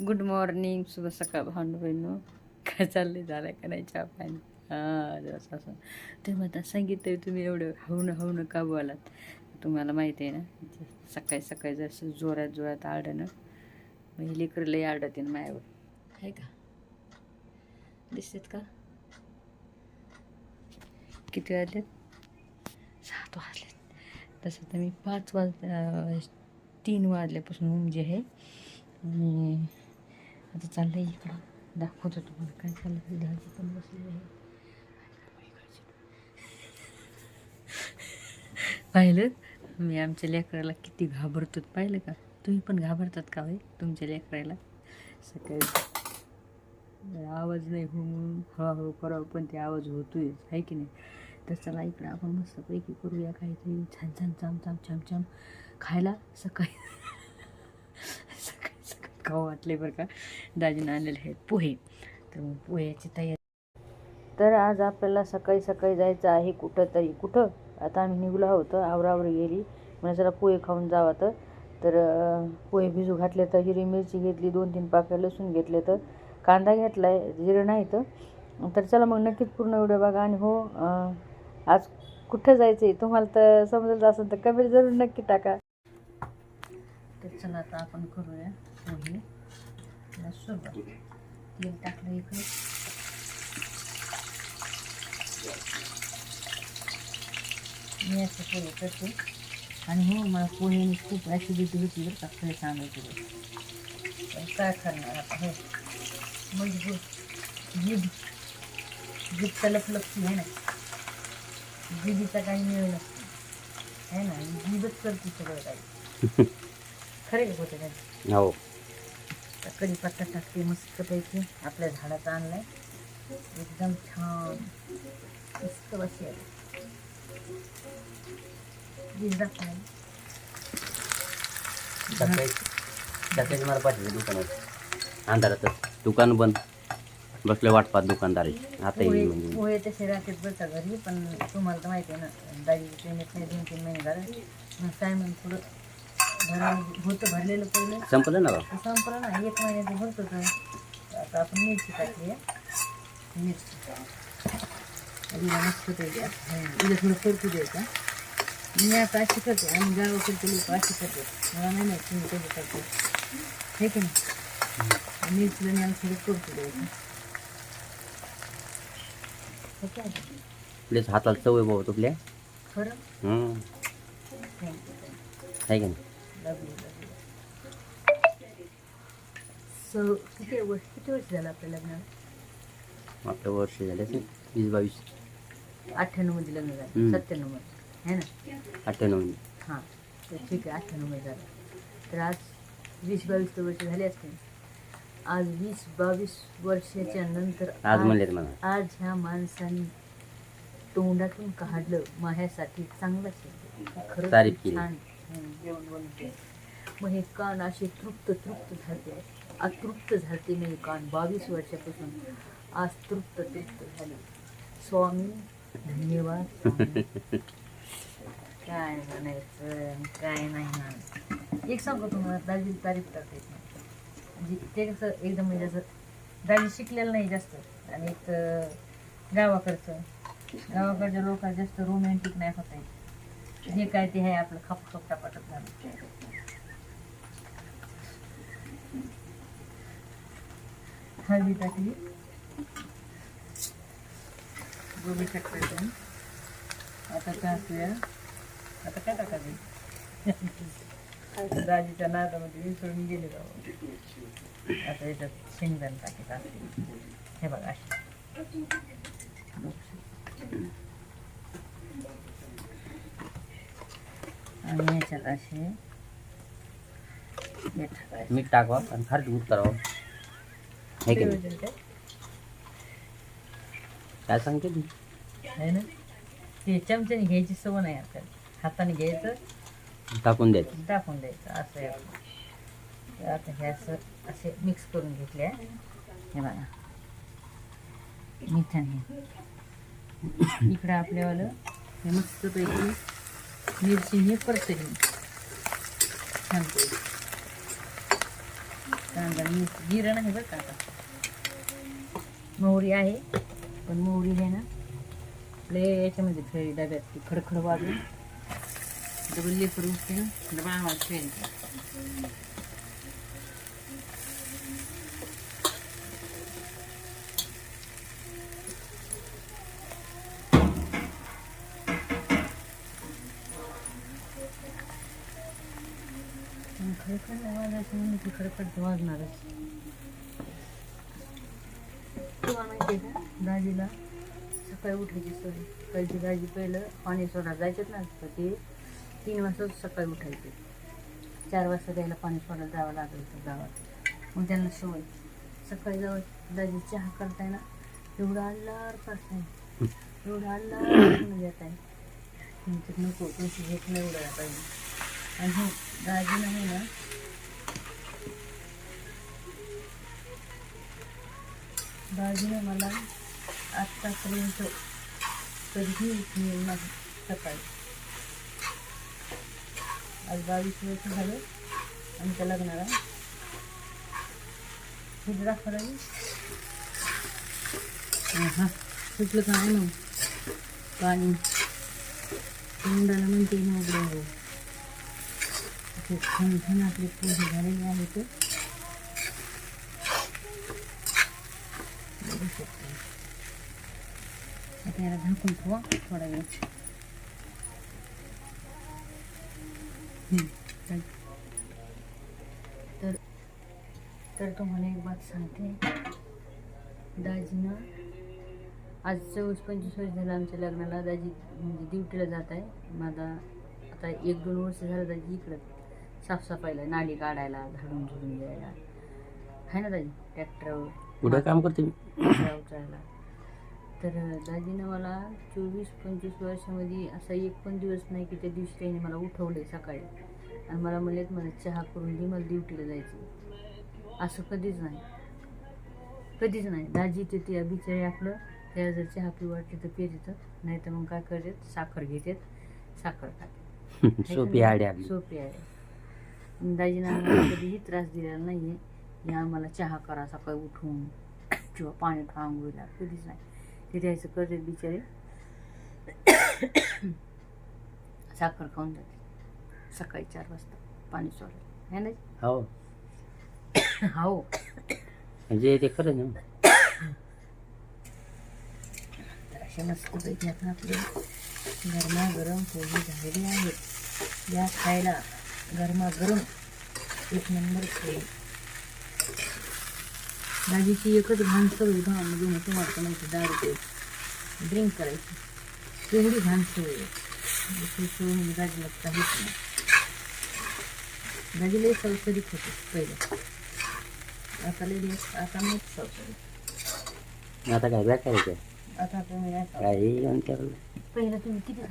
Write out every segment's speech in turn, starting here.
Good morning शुभ सकाळ भांडू बहिणू काय चाललंय? झालं का नाही चहा पाणी? हां ते असं ते म्हणतात सांगितलं तुम्ही एवढं हवणं न का बोलात तुम्हाला माहिती आहे ना सकाळी सकाळी जसं जोरात जोरात आडणं मग हे लई आडते ना मायावर. आहे का? दिसतात का? किती वाजलेत? सात वाजलेत. तसं तर मी पाच वाज तीन वाजल्यापासून म्हणजे आहे. आणि आता चाललंय इकडं. दाखवतो तुम्हाला काय चाललं दाजी पण बसली आहे. पाहिलं? मी आमच्या लेकराला किती घाबरतो पाहिलं का? तुम्ही पण घाबरतात का भाई तुमच्या लेकराला? सकाळी आवाज नाही हो म्हणून हळूहळू करावं पण ते आवाज होतोय. आहे की नाही? तर चला इकडं आपण मस्तपैकी करूया काहीतरी. छान छान चाम चाम छाम छाम खायला सकाळी. खाऊ वाटले बरं का. दाजीनं आणलेले आहेत पोहे. तर मग पोह्याची तयारी. तर आज आपल्याला सकाळी सकाळी जायचं आहे कुठं तरी. कुठं? आता आम्ही निघलो आहोत आवरावरी गेली. म्हणजे जरा पोहे खाऊन जावं तर तर पोहे भिजू घातले तर हिरवी मिरची घेतली दोन तीन पाकळ्या लसूण घेतले तर कांदा घेतला आहे जिरं नाही तर. चला मग नक्कीच पूर्ण व्हिडिओ बघा आणि हो आज कुठं जायचं आहे तुम्हाला तर समजलं असेल तर कमेंट जरूर नक्की टाका. तर चला आता आपण करूया पोहे. सुरुवात तेल टाकलं इकडे. मी असं पोहे करते. आणि हो मला पोह्याने खूप ॲसिडिटी होती बरं का खरं सांगायचं तर. काय करणार आता हो. मजबूर जीभ जीभ तलपलपची आहे ना. जिबीचा काही मिळ नसतो. आहे ना? जीभच करते सगळं काही. खरे का होते काय? हो. तर कढीपत्ता टाकते मस्तपैकी आपल्या झाडाचा आणलाय. एकदम छान मस्त बशी आहे. सकाळी मला पाठवलं दुकानात. अंधारातच दुकान बंद. बसले वाट पाहत दुकानदारी. आता पोहे म्हणजे. पोहे तसे राहतात बरं का घरी पण तुम्हाला तर माहिती आहे ना दाजी नाही दोन तीन महिने झाले. मग काय होतं भरलेलं पहिलं संपलं ना बा संपलं ना एक महिन्याचं भरतो तर आता आपण मिरची टाकली आहे. मिरची. उद्या मस्त द्यायचा उद्या थोडं परतू द्यायचा. मी आता अशी करते. आणि गावाकडचे लोक अशी करतात मला नाही माहिती तुम्ही कसं करते. हे की नाही? मिरचीला मी थोडं परतू द्यायचं. काय प्लेस हाताला सवय बाबा तुपल्या. खरं? आहे का नाही? लवली सो किती वर्ष किती वर्ष झालं आपल्या लग्नाला आपलं वर्ष झाले असेल वीस बावीस. अठ्ठ्याण्णवमध्ये लग्न झालं. हम्म. सत्त्याण्णवमध्ये है ना? अठ्ठ्याण्णव हां. तर ठीक आहे अठ्ठ्याण्णवमध्ये झालं. तर आज वीस बावीस तर वर्ष झाली असतील. आज वीस बावीस वर्षाच्या नंतर आज मला. आज ह्या माणसाने तोंडातून काढलं माझ्यासाठी चांगलं शब्द खरंच तारीफ केली. छान. मग हे कान असे तृप्त तृप्त झाले. अतृप्त झालते मी कान. बावीस वर्षापासून आज तृप्त तृप्त झाले. स्वामी धन्यवाद. काय म्हणायचं? काय नाही म्हणायचं. एक सांगतो तुम्हाला दाजी तारीफ करता. येत नाही म्हणजे ते कसं एकदम म्हणजे असं दाजी शिकलेलं नाही जास्त. आणि एक गावाकडचं. गावाकडच्या लोक जास्त रोमॅन्टिक नाही होत आहे. जे काय ते आहे आपलं खप खप टपाटप झालं हळदी टाकली. गोबी टाकायचं आता टाकूया आता काय टाकायचं? दाजीच्या नादामध्ये विसरून गेले बाबा. आता याच्यात शेंगदाणे टाकत असते हे बघा आणि याच्यात असे हे टाकायचं. मीठ टाकवा आणि फार दूध करावं. आहे की नाही काय? सांगते तू आहे ना? ते चमच्याने घ्यायची सवय नाही आपल्याला हाताने घ्यायचं टाकून द्यायचं. टाकून द्यायचं. असं आहे आपलं. तर आता हे असं असे मिक्स करून घेतले हे बघा. मिठाने. इकडं आपल्यावालं हे मस्तपैकी मिरची हे परतली छान कांदा मिरची जिरं नाही बरं का आता मोहरी आहे पण मोहरी आहे ना लय याच्यामध्ये फेरी डब्यात ती खडखड वाजून डबल लेकर उठते ना डबा आवाज फेरी पण वाजायचं म्हणून ती खडखड वाजणारच तुला माहिती आहे का दाजीला सकाळी उठायची सवय कळची दाजी पहिलं पाणी सोडा जायचं ना तर ते तीन वाजताच सकाळी उठायचे. चार वाजता द्यायला पाणी सोडायला जावं लागायचं गावात. मग त्यांना सवय सकाळी जावं दाजी चहा करताय ना एवढा अल्लार करताय. एवढा अल्लार करून येत आहे नको तुमची घेत नाही उडायला पाहिजे आणि हो दाजी नाही ना. दाजीने मला आत्तापर्यंत कधीही उठलेलं नाही सकाळी. आज बावीस वर्ष झाले आमच्या लग्नाला. कुठं दाखवा लागेल हां सुटलं का आहे? ना पाणी. तोंडाला म्हणते ना उघडं हो. हो असे छान छान आपले पोहे झालेले आहेत बघू आता याला झाकून ठेवा थोडा वेळ. तर तर तुम्हाला एक बात सांगते. दाजीनं आज चोवीस पंचवीस वर्ष झालं आमच्या लग्नाला. दाजी म्हणजे ड्युटीला जात आहे. माझा आता एक दोन वर्ष झालं दाजी इकडं. साफसफाईला नाली काढायला झाडून झुडून द्यायला. आहे ना दाजी ट्रॅक्टरवर कुठं काम करते मी? कचरा उचलायला तर दाजीनं मला चोवीस पंचवीस वर्षामध्ये असा एक पण दिवस नाही की त्या दिवशी त्याने मला उठवले सकाळी. आणि मला म्हणलेत मला चहा करून दे मला ड्युटीला जायचं असं कधीच नाही. कधीच नाही. दाजी ते ते बिचारे आपलं त्याला जर चहा पिऊ वाटली तर पितात नाही तर मग काय करतात? साखर घेतात साखर खातात. सोपी आडी आपली. सोपी आहे दाजीनं आम्हाला कधीही त्रास दिलेला नाही आहे आम्हाला चहा करा सकाळी उठून किंवा पाणी आंघोळीला कधीच नाही. ते द्यायचं करते बिचारे. साखर खाऊन जाते. सकाळी चार वाजता पाणी सोडायला. है ना? हो. हो. म्हणजे ते खरं ना. तर अशा मस्तपैकी आपण आपले गरमागरम पोळी झालेली आहेत. या खायला. गरमागरम एक नंबर पोळी दाजीची एकच घाण सवय घाण घेऊन तुम्हाला माहिती दारू पे ड्रिंक करायची. एवढी घाण सवय दुसरी सवय म्हणजे दाजीला काहीच नाही. दाजीला सवसरीत होते पहिलं. आता लई आता मग सवसरी आता काय काय आता तुम्ही नाही पहिलं तुम्ही किती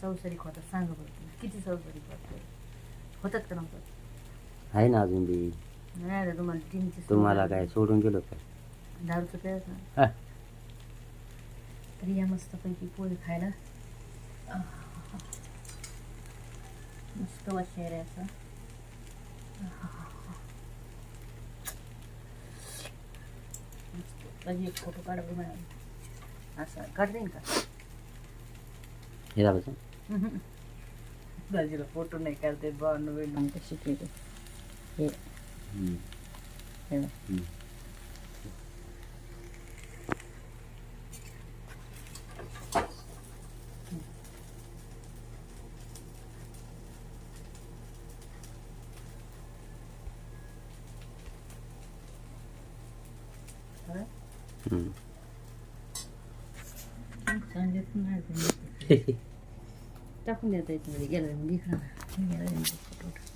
संसारिक होता सांगा बरं किती संसारिक होता? होतात का नव्हतात आहे ना अजून बी. नाही आता तुम्हाला तीनची सवय तुम्हाला. काय सोडून गेलो काय? दारूचं प्यायचं. ना हा. तर या मस्तपैकी पोळी खायला. मस्त आहे असं. कधी एक फोटो काढ बघ मॅडम असं. काढते का? हे झालं दाजीला फोटो नाही काढते बावन्न वेळ कशी केली हे. हे बघ. सांगितलं नाही तुम्ही. टाकून देता येत मध्ये गेलं मी इकडं फोटो